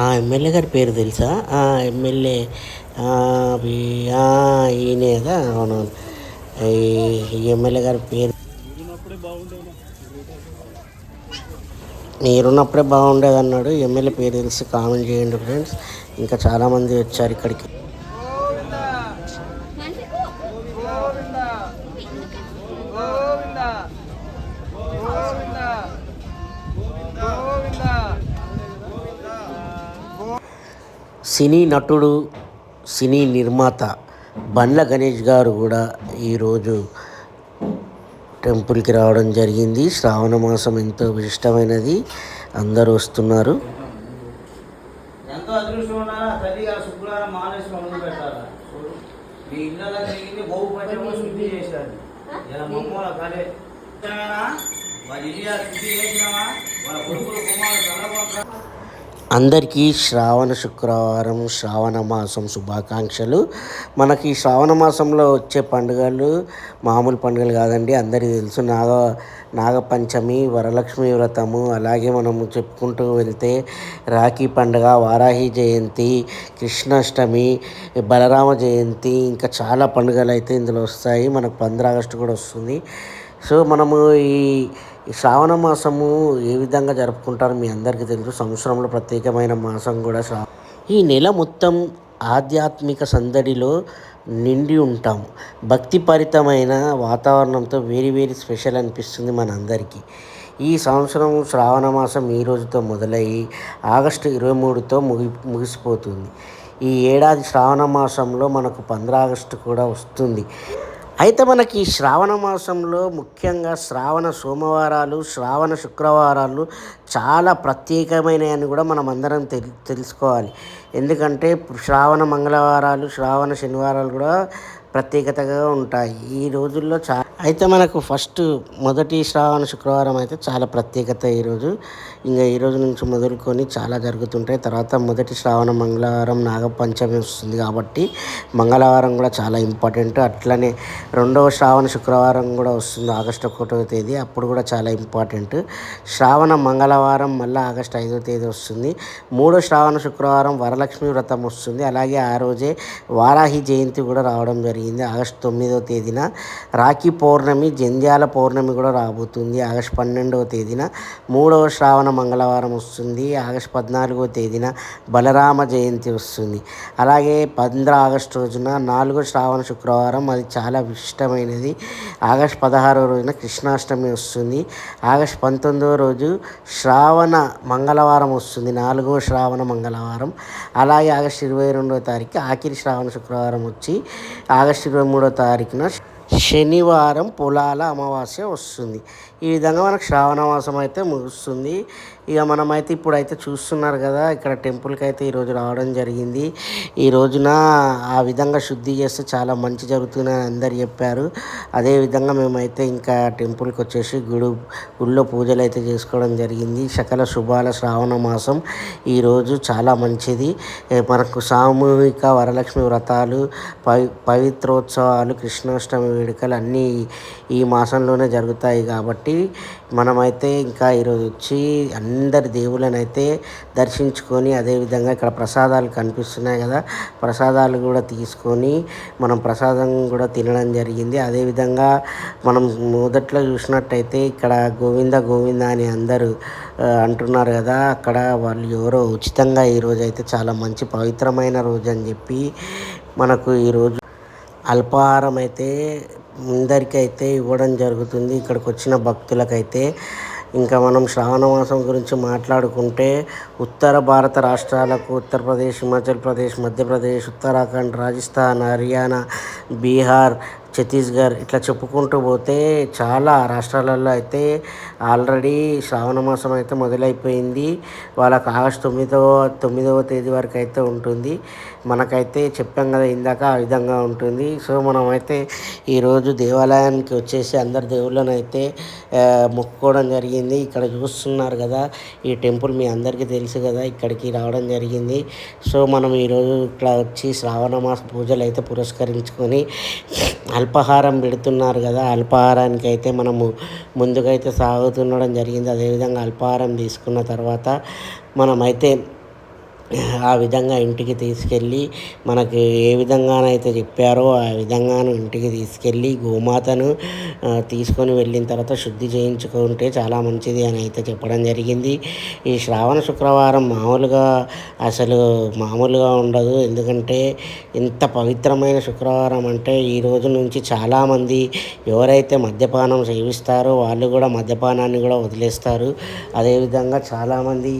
ఆ ఎమ్మెల్యే గారి పేరు తెలుసా? ఆ ఎమ్మెల్యే ఈయనే కదా? ఈ ఎమ్మెల్యే గారి పేరు. మీరున్నప్పుడే బాగుండేది అన్నాడు ఎమ్మెల్యే పేరు తెలిసి. కామెంట్ చేయండి ఫ్రెండ్స్. ఇంకా చాలామంది వచ్చారు ఇక్కడికి. సినీ నటుడు సినీ నిర్మాత బండ్ల గణేష్ గారు కూడా ఈరోజు టెంపుల్కి రావడం జరిగింది. శ్రావణ మాసం ఎంతో విశిష్టమైనది. అందరూ వస్తున్నారు. ఎంతో అదృష్టం ఉండాలా? తల్లి గారు శుక్రవారం మానేసి మొదలు పెట్టాలా? మీ ఇళ్ళలో జరిగింది గోవు శుద్ధి చేశారు. ఇలా మమ్మల కలే. ఇల్లు శుద్ధి వాళ్ళ కొడుకులు కుమారులు అందరికీ శ్రావణ శుక్రవారం శ్రావణ మాసం శుభాకాంక్షలు. మనకి శ్రావణ మాసంలో వచ్చే పండుగలు మామూలు పండుగలు కాదండి. అందరికీ తెలుసు నాగ నాగపంచమి వరలక్ష్మి వ్రతము. అలాగే మనము చెప్పుకుంటూ వెళ్తే రాఖీ పండుగ వారాహి జయంతి కృష్ణాష్టమి బలరామ జయంతి. ఇంకా చాలా పండుగలు అయితే ఇందులో వస్తాయి. మనకు పంద్ర ఆగస్టు కూడా వస్తుంది. సో మనము ఈ శ్రావణ మాసము ఏ విధంగా జరుపుకుంటారో మీ అందరికీ తెలుసు. సంవత్సరంలో ప్రత్యేకమైన మాసం కూడా శ్రా ఈ నెల మొత్తం ఆధ్యాత్మిక సందడిలో నిండి ఉంటాం. భక్తిపరితమైన వాతావరణంతో వేరు వేరు స్పెషల్ అనిపిస్తుంది మనందరికీ. ఈ సంవత్సరం శ్రావణ మాసం ఈ రోజుతో మొదలయ్యి ఆగస్టు ఇరవై మూడుతో ముగి ముగిసిపోతుంది. ఈ ఏడాది శ్రావణ మాసంలో మనకు పంద్రాగస్టు కూడా వస్తుంది. అయితే మనకి శ్రావణ మాసంలో ముఖ్యంగా శ్రావణ సోమవారాలు శ్రావణ శుక్రవారాలు చాలా ప్రత్యేకమైనవి అని కూడా మనం అందరం తెలి తెలుసుకోవాలి. ఎందుకంటే శ్రావణ మంగళవారాలు శ్రావణ శనివారాలు కూడా ప్రత్యేకతగా ఉంటాయి. ఈ రోజుల్లో చా అయితే మనకు ఫస్ట్ మొదటి శ్రావణ శుక్రవారం అయితే చాలా ప్రత్యేకత ఈరోజు ఇంకా ఈ రోజు నుంచి మొదలుకొని చాలా జరుగుతుంటాయి. తర్వాత మొదటి శ్రావణ మంగళవారం నాగపంచమి వస్తుంది కాబట్టి మంగళవారం కూడా చాలా ఇంపార్టెంట్. అట్లనే రెండవ శ్రావణ శుక్రవారం కూడా వస్తుంది ఆగస్టు ఒకటవ తేదీ. అప్పుడు కూడా చాలా ఇంపార్టెంట్. శ్రావణ మంగళవారం మళ్ళీ ఆగస్టు ఐదో తేదీ వస్తుంది. మూడో శ్రావణ శుక్రవారం వరలక్ష్మి వ్రతం వస్తుంది. అలాగే ఆ రోజే వారాహి జయంతి కూడా రావడం జరిగింది. ఆగస్టు తొమ్మిదో తేదీన రాఖీ పౌర్ణమి జంధ్యాల పౌర్ణమి కూడా రాబోతుంది. ఆగస్టు పన్నెండవ తేదీన మూడవ శ్రావణ మంగళవారం వస్తుంది. ఆగస్టు పద్నాలుగో తేదీన బలరామ జయంతి వస్తుంది. అలాగే పంద్ర ఆగస్టు రోజున నాలుగో శ్రావణ శుక్రవారం అది చాలా విశిష్టమైనది. ఆగస్టు పదహారో రోజున కృష్ణాష్టమి వస్తుంది. ఆగస్టు పంతొమ్మిదవ రోజు శ్రావణ మంగళవారం వస్తుంది. నాలుగో శ్రావణ మంగళవారం. అలాగే ఆగస్టు ఇరవై రెండవ తారీఖు ఆఖరి శ్రావణ శుక్రవారం వచ్చి ఆగస్టు ఇరవై మూడో తారీఖున శనివారం పొలాల అమావాస్య వస్తుంది. ఈ విధంగా మనకు శ్రావణ మాసం అయితే ముగుస్తుంది. ఇక మనమైతే ఇప్పుడైతే చూస్తున్నారు కదా ఇక్కడ టెంపుల్కి అయితే ఈరోజు రావడం జరిగింది. ఈ రోజున ఆ విధంగా శుద్ధి చేస్తే చాలా మంచి జరుగుతుందని అందరు చెప్పారు. అదేవిధంగా మేమైతే ఇంకా టెంపుల్కి వచ్చేసి గుడి గుళ్ళో పూజలు అయితే చేసుకోవడం జరిగింది. సకల శుభాల శ్రావణ మాసం ఈరోజు చాలా మంచిది. మనకు సామూహిక వరలక్ష్మి వ్రతాలు పవి పవిత్రోత్సవాలు కృష్ణాష్టమి వేడుకలు అన్నీ ఈ మాసంలోనే జరుగుతాయి కాబట్టి మనమైతే ఇంకా ఈరోజు వచ్చి అందరి దేవులను అయితే దర్శించుకొని అదేవిధంగా ఇక్కడ ప్రసాదాలు కనిపిస్తున్నాయి కదా ప్రసాదాలు కూడా తీసుకొని మనం ప్రసాదం కూడా తినడం జరిగింది. అదేవిధంగా మనం మొదట్లో చూసినట్టయితే ఇక్కడ గోవింద గోవింద అని అందరూ అంటున్నారు కదా అక్కడ వాళ్ళు ఎవరో ఉచితంగా ఈరోజు అయితే చాలా మంచి పవిత్రమైన రోజు అని చెప్పి మనకు ఈరోజు అల్పాహారం అయితే అందరికైతే ఇవ్వడం జరుగుతుంది. ఇక్కడికి వచ్చిన భక్తులకైతే ఇంకా మనం శ్రావణ మాసం గురించి మాట్లాడుకుంటే ఉత్తర భారత రాష్ట్రాలకు ఉత్తరప్రదేశ్ హిమాచల్ ప్రదేశ్ మధ్యప్రదేశ్ ఉత్తరాఖండ్ రాజస్థాన్ హర్యానా బీహార్ ఛత్తీస్గఢ్ ఇట్లా చెప్పుకుంటూ పోతే చాలా రాష్ట్రాలలో అయితే ఆల్రెడీ శ్రావణ మాసం అయితే మొదలైపోయింది. వాళ్ళకి ఆగస్టు తొమ్మిదవ తొమ్మిదవ తేదీ వరకు అయితే ఉంటుంది. మనకైతే చెప్పాం కదా ఇందాక ఆ విధంగా ఉంటుంది. సో మనమైతే ఈరోజు దేవాలయానికి వచ్చేసి అందరి దేవుళ్ళని అయితే మొక్కుకోవడం జరిగింది. ఇక్కడ చూస్తున్నారు కదా ఈ టెంపుల్ మీ అందరికీ తెలుసు కదా ఇక్కడికి రావడం జరిగింది. సో మనం ఈరోజు ఇట్లా వచ్చి శ్రావణ మాస పూజలు అయితే పురస్కరించుకొని అల్పాహారం పెడుతున్నారు కదా అల్పాహారానికి అయితే మనము ముందుకైతే సాగుతుండడం జరిగింది. అదేవిధంగా అల్పాహారం తీసుకున్న తర్వాత మనమైతే ఆ విధంగా ఇంటికి తీసుకెళ్ళి మనకి ఏ విధంగానైతే చెప్పారో ఆ విధంగాను ఇంటికి తీసుకెళ్ళి గోమాతను తీసుకొని వెళ్ళిన తర్వాత శుద్ధి చేయించుకుంటే చాలా మంచిది అని అయితే చెప్పడం జరిగింది. ఈ శ్రావణ శుక్రవారం మామూలుగా అసలు మామూలుగా ఉండదు. ఎందుకంటే ఇంత పవిత్రమైన శుక్రవారం అంటే ఈ రోజు నుంచి చాలామంది ఎవరైతే మద్యపానం సేవిస్తారో వాళ్ళు కూడా మద్యపానాన్ని కూడా వదిలేస్తారు. అదేవిధంగా చాలామంది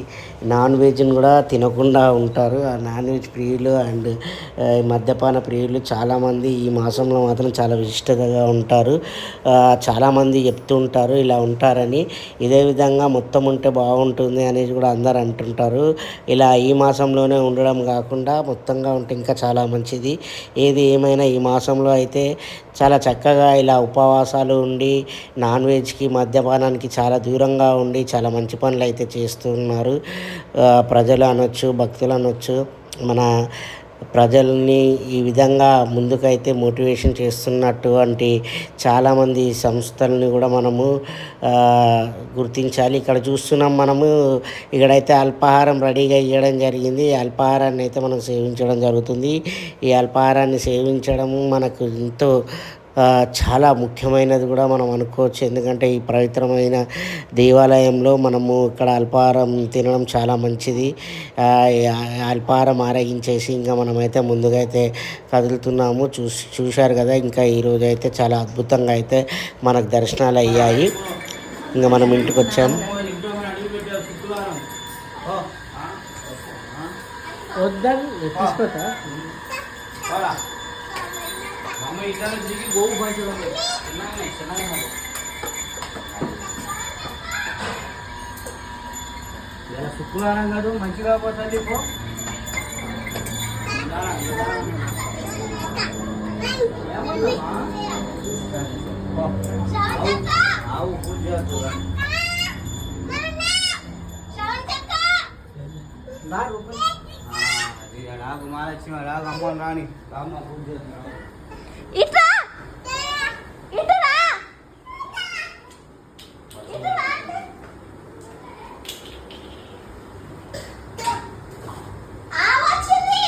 నాన్ వెజ్ని కూడా తినకుండా ఉంటారు. ఆ నాన్ వెజ్ ప్రియులు అండ్ మద్యపాన ప్రియులు చాలామంది ఈ మాసంలో మాత్రం చాలా విశిష్టతగా ఉంటారు. చాలామంది చెప్తూ ఉంటారు ఇలా ఉంటారని. ఇదే విధంగా మొత్తం ఉంటే బాగుంటుంది అనేది కూడా అందరు అంటుంటారు. ఇలా ఈ మాసంలోనే ఉండడం కాకుండా మొత్తంగా ఉంటే ఇంకా చాలా మంచిది. ఏది ఏమైనా ఈ మాసంలో అయితే చాలా చక్కగా ఇలా ఉపవాసాలు ఉండి నాన్ వెజ్కి మద్యపానానికి చాలా దూరంగా ఉండి చాలా మంచి పనులు అయితే చేస్తున్నారు ప్రజలు అనొచ్చు భక్తులు అనొచ్చు మన ప్రజల్ని ఈ విధంగా ముందుకైతే మోటివేషన్ చేస్తున్నటువంటి చాలామంది సంస్థల్ని కూడా మనము గుర్తించాలి. ఇక్కడ చూస్తున్నాం మనము ఇక్కడైతే అల్పాహారం రెడీగా ఇవ్వడం జరిగింది. ఈ అల్పాహారాన్ని అయితే మనం సేవించడం జరుగుతుంది. ఈ అల్పాహారాన్ని సేవించడము మనకు ఎంతో చాలా ముఖ్యమైనది కూడా మనం అనుకోవచ్చు. ఎందుకంటే ఈ పవిత్రమైన దేవాలయంలో మనము ఇక్కడ అల్పాహారం తినడం చాలా మంచిది. అల్పాహారం ఆరగించేసి ఇంకా మనమైతే ముందుగా అయితే కదులుతున్నాము. చూసి చూశారు కదా ఇంకా ఈరోజు అయితే చాలా అద్భుతంగా అయితే మనకు దర్శనాలు అయ్యాయి. ఇంకా మనం ఇంటికి వచ్చాము అమ్మ ఇద్దరు తిరిగి గోవు పంచడం లేదు. చిన్నగానే, చిన్నగానే ఉంది. ఇలా శుక్రవారం కాదు మంచిగా పోతుంది పో నిదానం, నిదానం. ఏమన్నామా? పో. ఆవు- పూజ రాగు మహాలక్ష్మి రాగు అమ్మ రాని రామ్మ పూజ చేస్తున్నా ఆ వచ్చింది.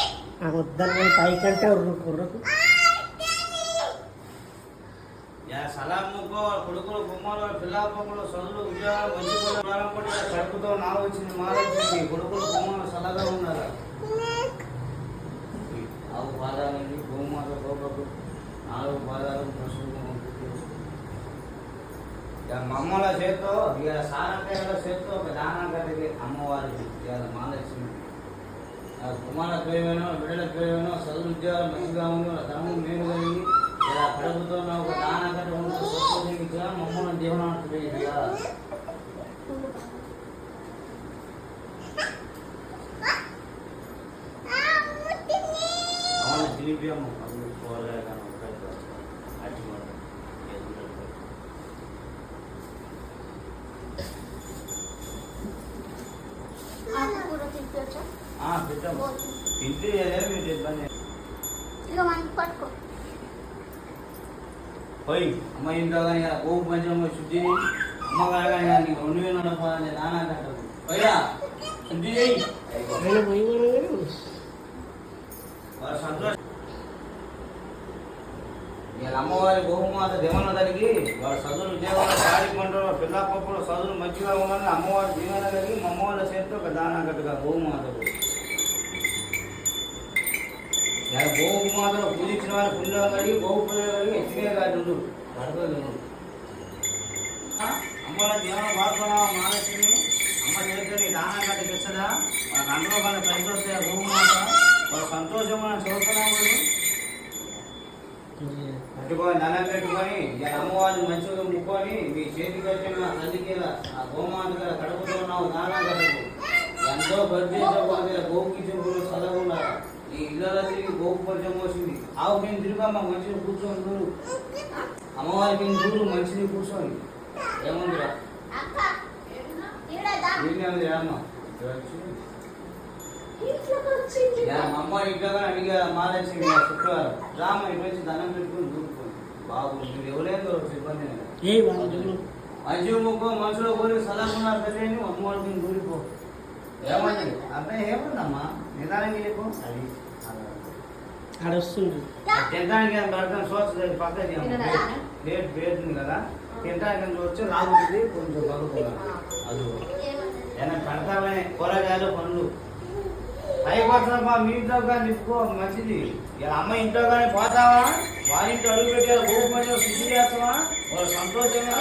వద్దని పైకంటే ఉర్రుకు. ఉర్రుకు కొడుకులు బొమ్మలు పిల్ల బొమ్మలు చదువులు ఉద్యోగాలు మంచి కడుపుతో నా వచ్చింది మాలొచ్చింది కొడుకులు బొమ్మలు చల్లగా ఉన్నారు? ఆవు పాదాలండి గోమాత గోపకు నాలుగు పాదాలు పశువు మమ్మల చేత్తో ఇక సారంకాయల చేత్తో ఒక దానం కట్టింది అమ్మవారికి ఇవాళ మహాలక్ష్మి కుమార ప్రేమేనో బిడ్డల ప్రేమేనో చదువు ఉద్యోగాలు మంచిగా ఉంది వాళ్ళ మేలు కలిగి ఇలా ప్రభుత్వంలో ఒక దానం కట్టి ఉంటుంది మమ్మల్ని జీవనార్థం అవును పోయి అమ్మ ఇంట్లో కానీ గోపు పంచమ శుద్ధి అమ్మ కానీ కానీ రెండు వేల నడపాలని నానా కట్టదు పోయా శుద్ధి చేయి. వాళ్ళ అమ్మవారి బహుమాత దేవన కలిగి వాళ్ళ చదువులు ఉద్యోగాలు సాడి పంటలు పిల్ల పప్పులు చదువులు మంచిగా ఉండాలని అమ్మవారి దీవెన కలిగి మా అమ్మవారి చేతితో ఒక దానా కట్టుగా బహుమాతకు ఇలా మాత్రం పూజించిన వారు పుణ్యం కలిగి బహు పుల్లలు కలిగి ఎత్తినే కాదు గడపదు అమ్మవారి దీవెన వాడుకున్నా మానసిని? అమ్మ చేతిని దానా కట్టి తెచ్చదా? వాళ్ళ అందులో వాళ్ళ కలిసి వస్తే మాట. వాళ్ళ సంతోషమైన చదువుతున్నాము పెట్టుకొని దండం పెట్టుకొని అమ్మవారిని మంచిగా ముక్కొని మీ చేతికి వచ్చిన తల్లికి ఆ గోమాత కడుపుతో ఉన్నావు దానా కట్టకు. ఎంతో పరిచయం గోపుకి చూపులు చదవకుండా గోపు పరిచయం వచ్చింది ఆవు మేము తిరుగమ్మ మంచిగా కూర్చొని చూడు. అమ్మవారికి చూడు మంచిది కూర్చొని. ఏముందిరా? అమ్మ ఇంట్లో అడిగా మాలేసి శుక్రవారం. రామ ఇటు వచ్చి దండం పెట్టుకుని దూరుకోండి బాబు మీరు. ఏ వాళ్ళు మంచి ముక్కు మనసులో కోరి సలహా తల్లిని అమ్మవారికి దూరిపో ఏమండి అబ్బాయి ఏముందమ్మా? నిదానంగా చెప్పు. అది. అడుస్తుంది తినడానికి పక్కన తినడా? ప్లేట్ ప్లేట్ ఉంది కదా. తినడానికి వచ్చి రాగుతుంది కొంచెం కలుపుకోవాలి అది. ఏమైనా పెడతామని కూరగాయలు పండ్లు. వస్తుందమ్మా మీ ఇంట్లో కానీ నిప్పుకో మంచిది. ఇలా అమ్మ ఇంట్లో కానీ పోతావా? వాళ్ళ ఇంట్లో అడుగు పెట్టారు గోపని శుద్ధి చేస్తావా? వాళ్ళు సంతోషంగా?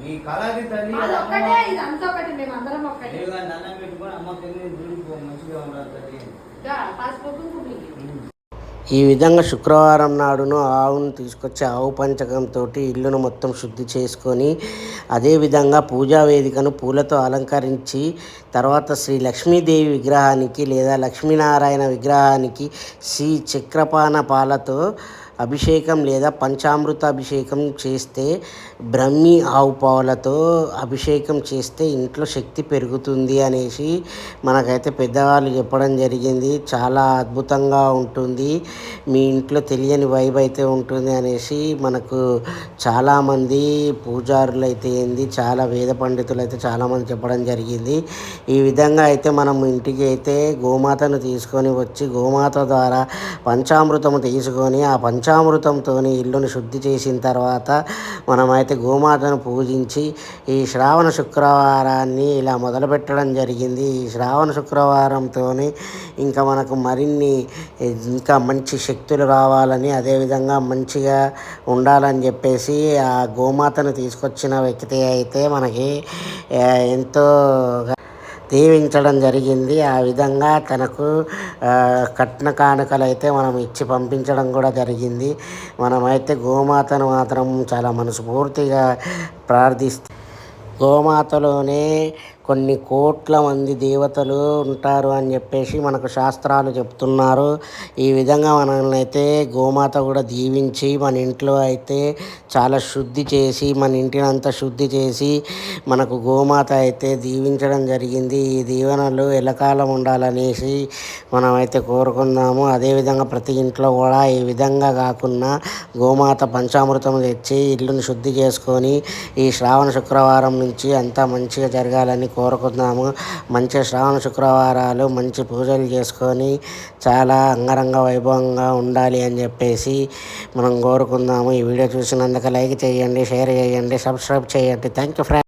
నీ కళాది తల్లి అది అమ్మ ఒక్కటే ఇది అంతా ఒకటి మేము అందరం ఒక్కటే. లేవు కానీ దండం పెట్టుకొని అమ్మ తిని దుడిపో మంచిగా ఉండాలి తల్లి ఈ విధంగా శుక్రవారం నాడును ఆవును తీసుకొచ్చి ఆవు పంచకంతో ఇల్లును మొత్తం శుద్ధి చేసుకొని అదేవిధంగా పూజా వేదికను పూలతో అలంకరించి తర్వాత శ్రీ లక్ష్మీదేవి విగ్రహానికి లేదా లక్ష్మీనారాయణ విగ్రహానికి శ్రీ చక్రపాన పాలతో అభిషేకం లేదా పంచామృత అభిషేకం చేస్తే బ్రహ్మి ఆవు పావులతో అభిషేకం చేస్తే ఇంట్లో శక్తి పెరుగుతుంది అనేసి మనకైతే పెద్దవాళ్ళు చెప్పడం జరిగింది. చాలా అద్భుతంగా ఉంటుంది. మీ ఇంట్లో తెలియని వైబ్ అయితే ఉంటుంది అనేసి మనకు చాలామంది పూజారులు అయితే ఏంది చాలా వేద పండితులు అయితే చాలామంది చెప్పడం జరిగింది. ఈ విధంగా అయితే మనం ఇంటికి అయితే గోమాతను తీసుకొని వచ్చి గోమాత ద్వారా పంచామృతము తీసుకొని ఆ పంచ పంచామృతంతో ఇల్లును శుద్ధి చేసిన తర్వాత మనమైతే గోమాతను పూజించి ఈ శ్రావణ శుక్రవారాన్ని ఇలా మొదలుపెట్టడం జరిగింది. ఈ శ్రావణ శుక్రవారంతో ఇంకా మనకు మరిన్ని ఇంకా మంచి శక్తులు రావాలని అదేవిధంగా మంచిగా ఉండాలని చెప్పేసి ఆ గోమాతను తీసుకొచ్చిన వ్యక్తి అయితే మనకి ఎంతో దీవించడం జరిగింది. ఆ విధంగా తనకు కట్న కానుకలు అయితే మనం ఇచ్చి పంపించడం కూడా జరిగింది. మనమైతే గోమాతను మాత్రం చాలా మనస్ఫూర్తిగా ప్రార్థిస్తే గోమాతలోనే కొన్ని కోట్ల మంది దేవతలు ఉంటారు అని చెప్పేసి మనకు శాస్త్రాలు చెప్తున్నారు. ఈ విధంగా మనల్ని అయితే గోమాత కూడా దీవించి మన ఇంట్లో అయితే చాలా శుద్ధి చేసి మన ఇంటిని అంతా శుద్ధి చేసి మనకు గోమాత అయితే దీవించడం జరిగింది. ఈ దీవెనలు ఎలకాలం ఉండాలనేసి మనమైతే కోరుకుందాము. అదేవిధంగా ప్రతి ఇంట్లో కూడా ఈ విధంగా కాకుండా గోమాత పంచామృతం తెచ్చి ఇల్లుని శుద్ధి చేసుకొని ఈ శ్రావణ శుక్రవారం నుంచి అంతా మంచిగా జరగాలని కోరుకుందాము మంచి శ్రావణ శుక్రవారాలు మంచి పూజలు చేసుకొని చాలా అంగరంగ వైభవంగా ఉండాలి అని చెప్పేసి మనం కోరుకుందాము ఈ వీడియో చూసినందుకు లైక్ చేయండి షేర్ చేయండి సబ్స్క్రైబ్ చేయండి. Thank you friend